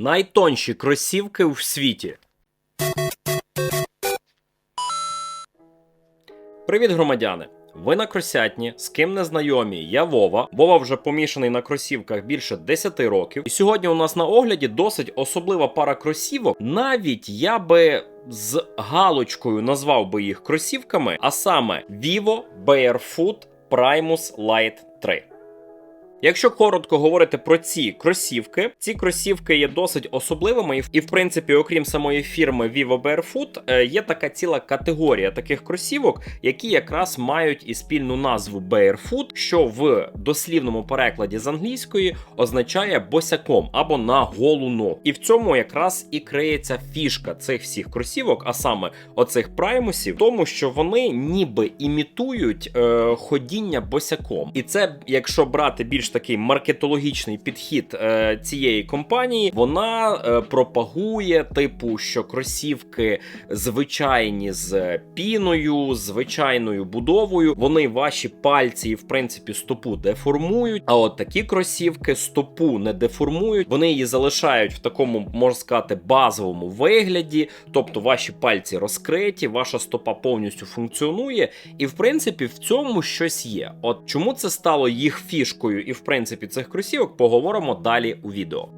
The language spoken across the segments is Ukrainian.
Найтонші кросівки в світі. Привіт, громадяни! Ви на кросятні, з ким не знайомі, я Вова. Вова вже помішаний на кросівках більше 10 років. І сьогодні у нас на огляді досить особлива пара кросівок. Навіть я би з галочкою назвав би їх кросівками, а саме Vivo Barefoot Primus Lite 3. Якщо коротко говорити про ці кросівки, ці кросівки є досить особливими, і, в принципі, окрім самої фірми Vivo Barefoot, е, є така ціла категорія таких кросівок, які якраз мають і спільну назву Barefoot, що в дослівному перекладі з англійської означає босяком або на голу ногу. І в цьому якраз і криється фішка цих всіх кросівок, а саме оцих праймусів, тому що вони ніби імітують е, ходіння босяком. І це, якщо брати більш такий маркетологічний підхід е, цієї компанії, вона е, пропагує, типу, що кросівки звичайні з піною, звичайною будовою. Вони ваші пальці в принципі стопу деформують. А от такі кросівки стопу не деформують, вони її залишають в такому, можна сказати, базовому вигляді, тобто ваші пальці розкриті, ваша стопа повністю функціонує, і в принципі в цьому щось є. От чому це стало їх фішкою, і в принципі цих кросівок поговоримо далі у відео.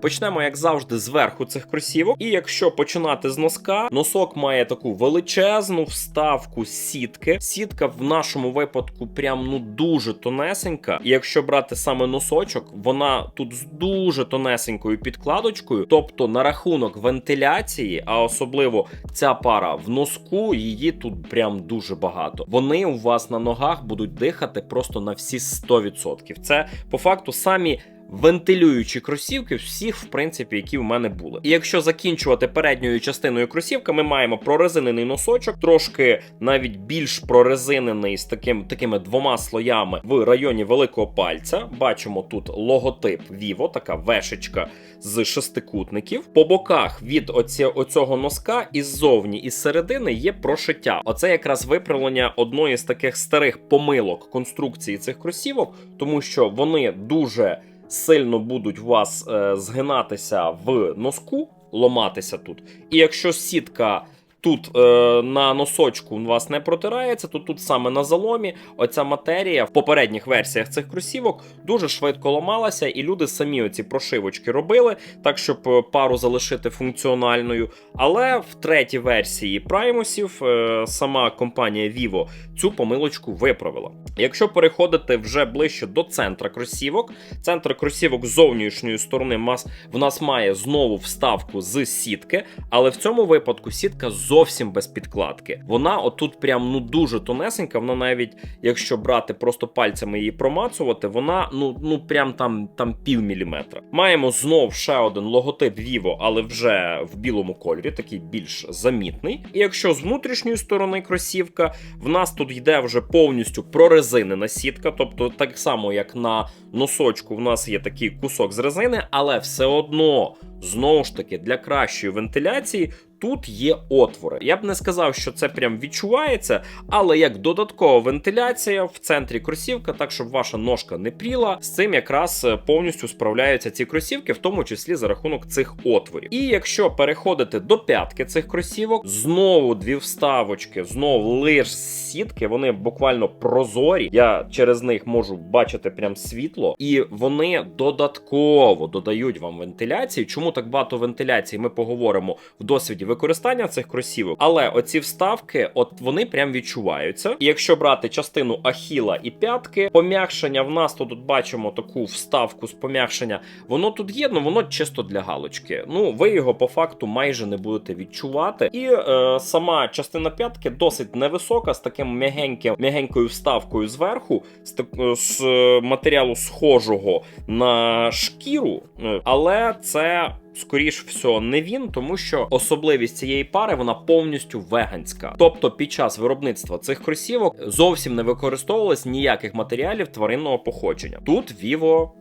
Почнемо, як завжди, зверху цих кросівок. І якщо починати з носка, носок має таку величезну вставку сітки. Сітка в нашому випадку прям ну дуже тонесенька. І якщо брати саме носочок, вона тут з дуже тонесенькою підкладочкою. Тобто на рахунок вентиляції, а особливо ця пара в носку, її тут прям дуже багато. Вони у вас на ногах будуть дихати просто на всі 100%. Це по факту самі вентилюючі кросівки всіх, в принципі, які в мене були. І якщо закінчувати передньою частиною кросівка, ми маємо прорезинений носочок, трошки навіть більш прорезинений з таким такими двома слоями в районі великого пальця. Бачимо тут логотип Vivo, така вешечка з шестикутників. По боках від оці, оцього носка і ззовні, і середини є прошиття. Оце якраз виправлення одної з таких старих помилок конструкції цих кросівок, тому що вони дуже сильно будуть у вас е, згинатися в носку, ломатися тут. І якщо сітка тут е, на носочку у вас не протирається, то тут саме на заломі оця матерія в попередніх версіях цих кросівок дуже швидко ламалася, і люди самі оці прошивочки робили, так щоб е, пару залишити функціональною. Але в третій версії праймусів е, сама компанія Vivo цю помилочку виправила. Якщо переходити вже ближче до центра кросівок, центр кросівок з зовнішньої сторони в нас має знову вставку з сітки, але в цьому випадку сітка зовсім без підкладки. Вона отут прям ну дуже тонесенька. Вона навіть, якщо брати просто пальцями її промацувати, вона ну ну прям там там пів міліметра. Маємо знов ще один логотип Vivo, але вже в білому кольорі, такий більш замітний. І якщо з внутрішньої сторони кросівка, в нас тут йде вже повністю прорезинена сітка, тобто так само, як на носочку, в нас є такий кусок з резини, але все одно знову ж таки для кращої вентиляції. Тут є отвори. Я б не сказав, що це прям відчувається, але як додаткова вентиляція в центрі кросівка, так щоб ваша ножка не пріла, з цим якраз е, повністю справляються ці кросівки, в тому числі за рахунок цих отворів. І якщо переходити до п'ятки цих кросівок, знову дві вставочки, знову лиш сітки, вони буквально прозорі. Я через них можу бачити прям світло, і вони додатково додають вам вентиляції. Чому так багато вентиляції? Ми поговоримо в досвіді використання цих кросівок, але оці вставки, от вони прям відчуваються. І якщо брати частину ахіла і п'ятки, пом'якшення в нас тут бачимо таку вставку з пом'якшення. Воно тут є, але воно чисто для галочки. Ну, ви його по факту майже не будете відчувати. І е, сама частина п'ятки досить невисока, з таким м'ягеньким, м'ягенькою вставкою зверху, з, так, з матеріалу схожого на шкіру, е, але це скоріш всього, не він, тому що особливість цієї пари вона повністю веганська. Тобто, під час виробництва цих кросівок зовсім не використовувалось ніяких матеріалів тваринного походження. Тут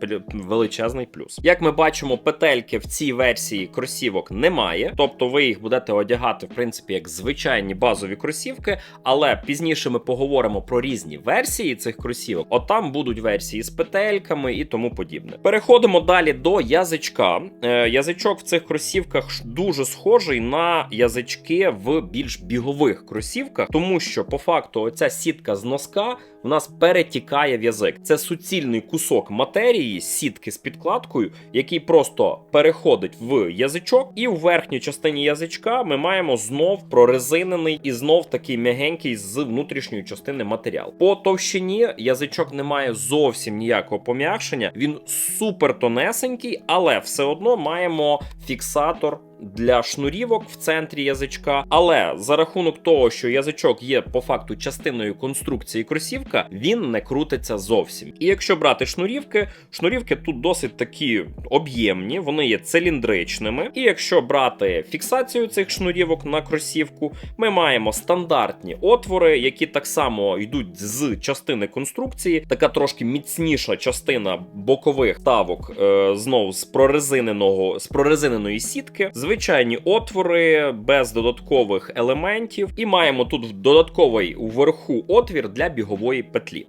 пл- величезний плюс. Як ми бачимо, петельки в цій версії кросівок немає, тобто ви їх будете одягати в принципі як звичайні базові кросівки, але пізніше ми поговоримо про різні версії цих кросівок. От там будуть версії з петельками і тому подібне. Переходимо далі до язичка. Е, язичок в цих кросівках дуже схожий на язички в більш бігових кросівках, тому що по факту оця сітка з носка в нас перетікає в язик. Це суцільний кусок матерії, сітки з підкладкою, який просто переходить в язичок, і в верхній частині язичка ми маємо знов прорезинений і знов такий м'ягенький з внутрішньої частини матеріал. По товщині язичок не має зовсім ніякого пом'якшення. Він супер тонесенький, але все одно маємо фіксатор. Для шнурівок в центрі язичка, але за рахунок того, що язичок є по факту частиною конструкції кросівка, він не крутиться зовсім. І якщо брати шнурівки, шнурівки тут досить такі об'ємні, вони є циліндричними. І якщо брати фіксацію цих шнурівок на кросівку, ми маємо стандартні отвори, які так само йдуть з частини конструкції. Така трошки міцніша частина бокових ставок е, знов з прорезиненого з прорезиненої сітки. Звичайні отвори без додаткових елементів, і маємо тут додатковий вверху отвір для бігової петлі.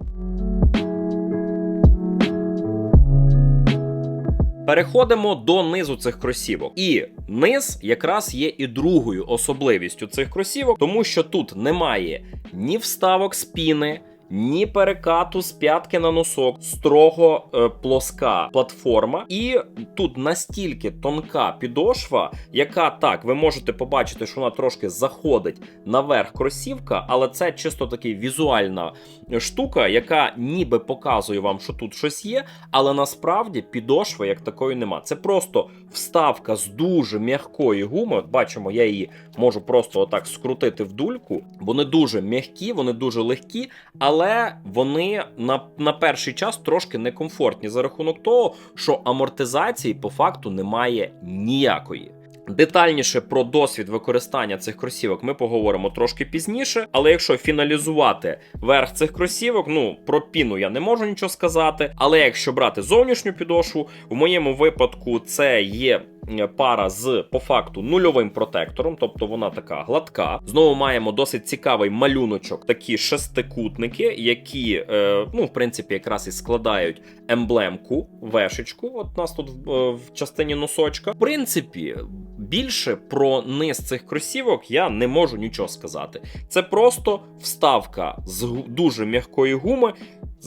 Переходимо до низу цих кросівок. І низ якраз є і другою особливістю цих кросівок, тому що тут немає ні вставок спіни. Ні перекату з п'ятки на носок, строго е, плоска платформа, і тут настільки тонка підошва, яка так, ви можете побачити, що вона трошки заходить наверх кросівка, але це чисто такий візуальна штука, яка ніби показує вам, що тут щось є, але насправді підошви як такої нема. Це просто вставка з дуже м'якої гуми. От бачимо, я її можу просто отак скрутити в дульку. Вони дуже м'які, вони дуже легкі, але вони на, на перший час трошки некомфортні за рахунок того, що амортизації по факту немає ніякої. Детальніше про досвід використання цих кросівок ми поговоримо трошки пізніше. Але якщо фіналізувати верх цих кросівок, ну про піну я не можу нічого сказати. Але якщо брати зовнішню підошву, в моєму випадку це є. Е, Пара з по факту нульовим протектором, тобто вона така гладка. Знову маємо досить цікавий малюночок, такі шестикутники, які, е, ну, в принципі, якраз і складають емблемку, вешечку. От нас тут в, е, в частині носочка. В принципі, більше про низ цих кросівок я не можу нічого сказати. Це просто вставка з дуже м'якої гуми,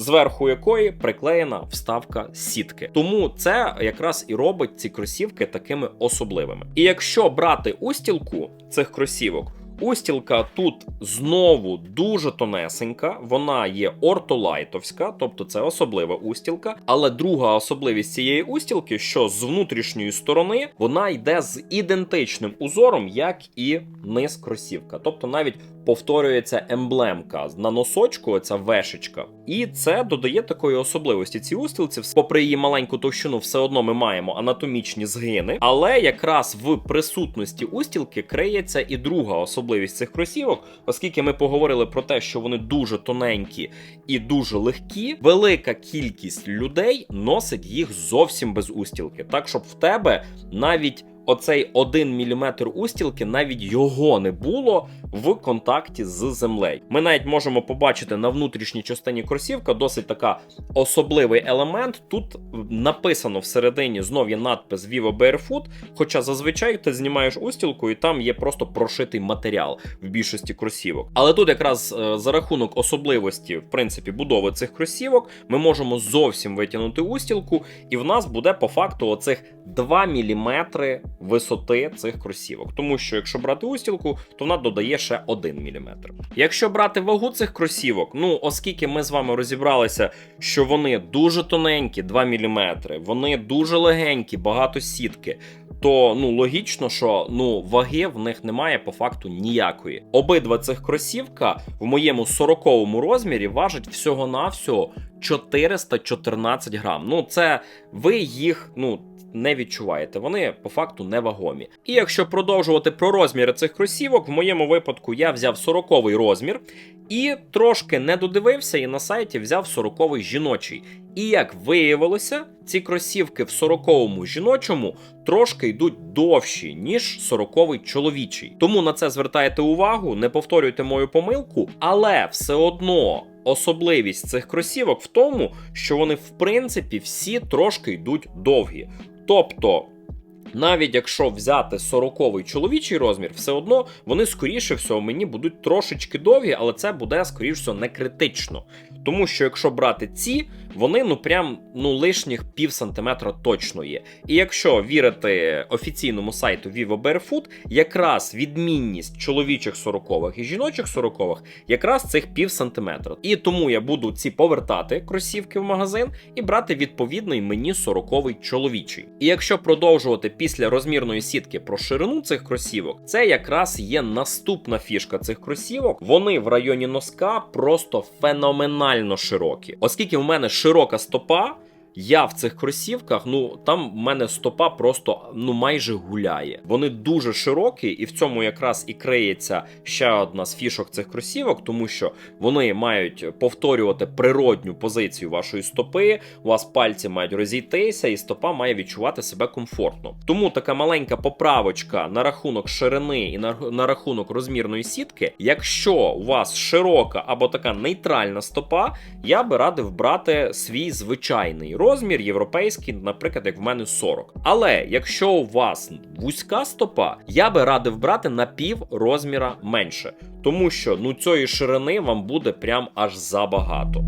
зверху якої приклеєна вставка сітки. Тому це якраз і робить ці кросівки такими особливими. І якщо брати устілку цих кросівок. Устілка тут знову дуже тонесенька, вона є ортолайтовська, тобто це особлива устілка. Але друга особливість цієї устілки, що з внутрішньої сторони вона йде з ідентичним узором, як і низ кросівка. Тобто навіть повторюється емблемка на носочку, ця вешечка. І це додає такої особливості цій устілці. Попри її маленьку товщину, все одно ми маємо анатомічні згини. Але якраз в присутності устілки криється і друга особливість цих кросівок, оскільки ми поговорили про те, що вони дуже тоненькі і дуже легкі. Велика кількість людей носить їх зовсім без устілки. Так, щоб в тебе навіть оцей 1 мм устілки, навіть його не було в контакті з землею. Ми навіть можемо побачити на внутрішній частині кросівка досить така особливий елемент. Тут написано всередині знов є надпис Vivo Barefoot, хоча зазвичай ти знімаєш устілку і там є просто прошитий матеріал в більшості кросівок. Але тут якраз е, за рахунок особливості, в принципі, будови цих кросівок, ми можемо зовсім витягнути устілку, і в нас буде по факту оцих 2 мм висоти цих кросівок. Тому що якщо брати устілку, то вона додає ще 1 мм. Якщо брати вагу цих кросівок, ну оскільки ми з вами розібралися, що вони дуже тоненькі, 2 мм, вони дуже легенькі, багато сітки. То ну логічно, що ну ваги в них немає по факту ніякої. Обидва цих кросівка в моєму 40-му розмірі важать всього-навсього 414 грам. Ну, це ви їх, ну. Не відчуваєте, вони по факту невагомі. І якщо продовжувати про розміри цих кросівок, в моєму випадку я взяв 40-й розмір і трошки не додивився, і на сайті взяв 40-й жіночий. І як виявилося, ці кросівки в 40-му жіночому трошки йдуть довші, ніж 40-й чоловічий. Тому на це звертайте увагу, не повторюйте мою помилку, але все одно. Особливість цих кросівок в тому, що вони в принципі всі трошки йдуть довгі. Тобто, навіть якщо взяти 40-й чоловічий розмір, все одно вони скоріше всього мені будуть трошечки довгі, але це буде скоріше всього не критично. Тому що якщо брати ці, вони ну прям ну лишніх пів сантиметра точно є. І якщо вірити офіційному сайту Vivo Barefoot, якраз відмінність чоловічих 40-х і жіночих 40-х якраз цих пів сантиметра. І тому я буду ці повертати кросівки в магазин і брати відповідний мені 40-й чоловічий. І якщо продовжувати після розмірної сітки про ширину цих кросівок, це якраз є наступна фішка цих кросівок. Вони в районі носка просто феноменально широкі, оскільки в мене широка стопа. Я в цих кросівках, ну там в мене стопа просто ну майже гуляє. Вони дуже широкі, і в цьому якраз і криється ще одна з фішок цих кросівок, тому що вони мають повторювати природню позицію вашої стопи. У вас пальці мають розійтися, і стопа має відчувати себе комфортно. Тому така маленька поправочка на рахунок ширини і на, на рахунок розмірної сітки. Якщо у вас широка або така нейтральна стопа, я би радив брати свій звичайний розмір європейський, наприклад, як в мене 40. Але якщо у вас вузька стопа, я би радив брати на пів розміра менше, тому що ну цієї ширини вам буде прям аж забагато.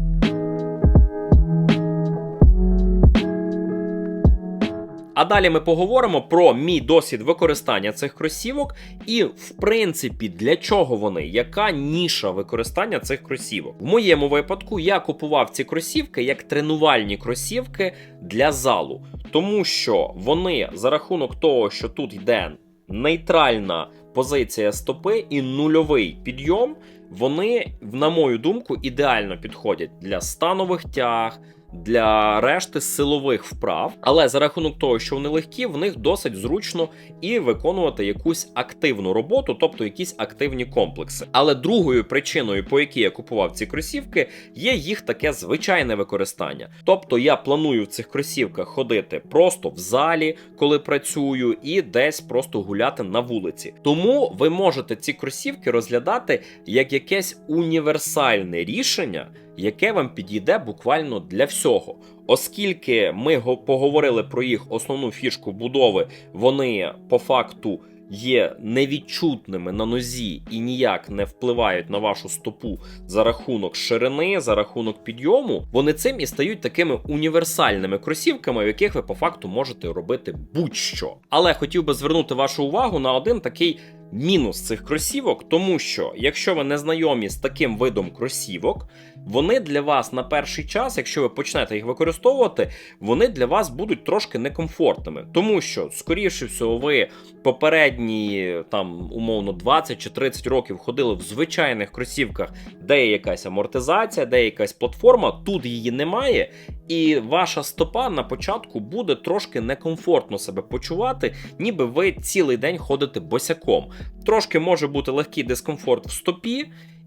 А далі ми поговоримо про мій досвід використання цих кросівок, і в принципі для чого вони, яка ніша використання цих кросівок. В моєму випадку я купував ці кросівки як тренувальні кросівки для залу, тому що вони за рахунок того, що тут йде нейтральна позиція стопи і нульовий підйом, вони, на мою думку, ідеально підходять для станових тяг для решти силових вправ, але за рахунок того, що вони легкі, в них досить зручно і виконувати якусь активну роботу, тобто якісь активні комплекси. Але другою причиною, по якій я купував ці кросівки, є їх таке звичайне використання. Тобто я планую в цих кросівках ходити просто в залі, коли працюю, і десь просто гуляти на вулиці. Тому ви можете ці кросівки розглядати як якесь універсальне рішення яке вам підійде буквально для всього. Оскільки ми поговорили про їх основну фішку будови, вони по факту є невідчутними на нозі і ніяк не впливають на вашу стопу за рахунок ширини, за рахунок підйому, вони цим і стають такими універсальними кросівками, в яких ви по факту можете робити будь-що. Але хотів би звернути вашу увагу на один такий мінус цих кросівок, тому що якщо ви не знайомі з таким видом кросівок, вони для вас на перший час, якщо ви почнете їх використовувати, вони для вас будуть трошки некомфортними, тому що, скоріше всього, ви попередні там умовно 20 чи 30 років ходили в звичайних кросівках, де є якась амортизація, де є якась платформа, тут її немає, і ваша стопа на початку буде трошки некомфортно себе почувати, ніби ви цілий день ходите босяком. Трошки може бути легкий дискомфорт в стопі.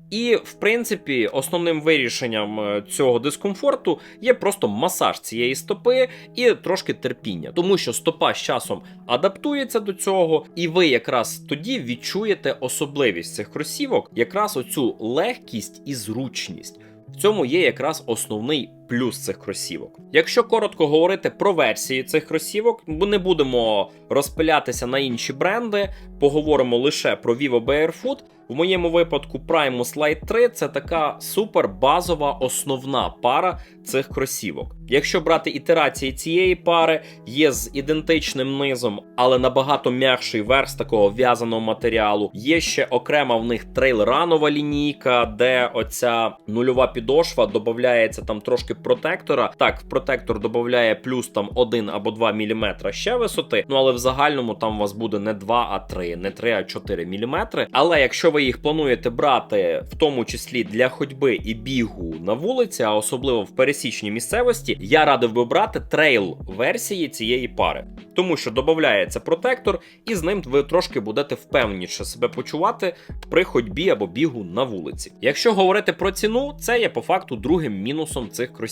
І, в принципі, основним вирішенням е, цього дискомфорту є просто масаж цієї стопи і трошки терпіння, тому що стопа з часом адаптується до цього, і ви якраз тоді відчуєте особливість цих кросівок, якраз оцю легкість і зручність. В цьому є якраз основний плюс цих кросівок. Якщо коротко говорити про версії цих кросівок, ми не будемо розпилятися на інші бренди, поговоримо лише про Vivo Barefoot. В моєму випадку Primus Lite 3 це така супер базова основна пара цих кросівок. Якщо брати ітерації цієї пари, є з ідентичним низом, але набагато м'якший верх з такого в'язаного матеріалу. Є ще окрема в них трейлранова лінійка, де оця нульова підошва додається там трошки протектора. Так, протектор додає плюс там 1 або 2 мм ще висоти. Ну але в загальному там у вас буде не 2, а 3, не 3, а 4 мм. Але якщо ви їх плануєте брати, в тому числі для ходьби і бігу на вулиці, а особливо в пересічній місцевості, я радив би брати трейл версії цієї пари, тому що додається протектор, і з ним ви трошки будете впевненіше себе почувати при ходьбі або бігу на вулиці. Якщо говорити про ціну, це є по факту другим мінусом цих кросівок.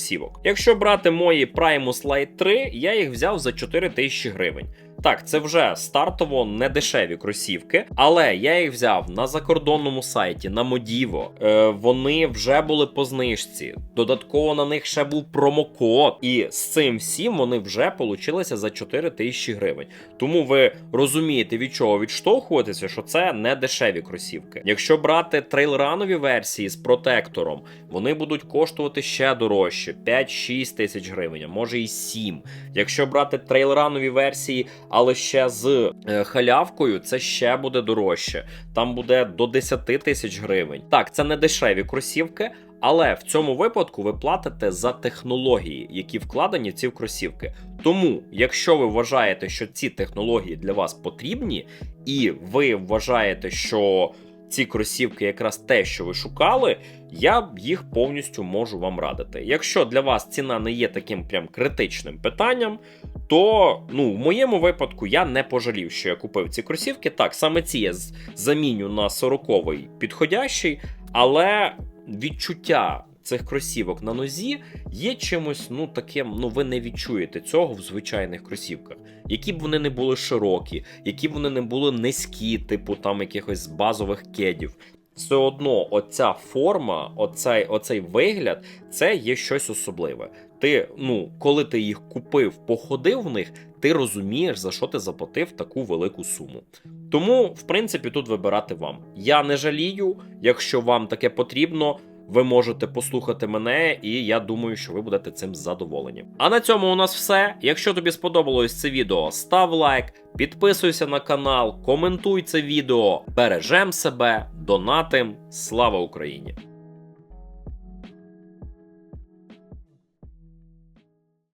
Якщо брати мої Primus Lite 3, я їх взяв за 4 тисячі гривень. Так, це вже стартово не дешеві кросівки, але я їх взяв на закордонному сайті на Modivo. Е, вони вже були по знижці. Додатково на них ще був промокод, і з цим всім вони вже получилися за 4 тисячі гривень. Тому ви розумієте, від чого відштовхуватися, що це не дешеві кросівки. Якщо брати трейлранові версії з протектором, вони будуть коштувати ще дорожче 5-6 тисяч гривень, а може і 7. Якщо брати трейлранові версії, але ще з е, халявкою, це ще буде дорожче. Там буде до 10 тисяч гривень. Так, це не дешеві кросівки. Але в цьому випадку ви платите за технології, які вкладені в ці кросівки. Тому, якщо ви вважаєте, що ці технології для вас потрібні, і ви вважаєте, що ці кросівки якраз те, що ви шукали, я їх повністю можу вам радити. Якщо для вас ціна не є таким прям критичним питанням, то ну, в моєму випадку я не пожалів, що я купив ці кросівки. Так, саме ці я заміню на 40-й підходящий, але відчуття цих кросівок на нозі є чимось, ну таким, ну ви не відчуєте цього в звичайних кросівках. Які б вони не були широкі, які б вони не були низькі, типу там якихось базових кедів. Все одно, оця форма, оцей, оцей вигляд, це є щось особливе. Ти, ну, коли ти їх купив, походив в них, ти розумієш, за що ти заплатив таку велику суму. Тому, в принципі, тут вибирати вам. Я не жалію, якщо вам таке потрібно. Ви можете послухати мене, і я думаю, що ви будете цим задоволені. А на цьому у нас все. Якщо тобі сподобалось це відео, став лайк, підписуйся на канал, коментуй це відео, бережем себе, донатим. Слава Україні!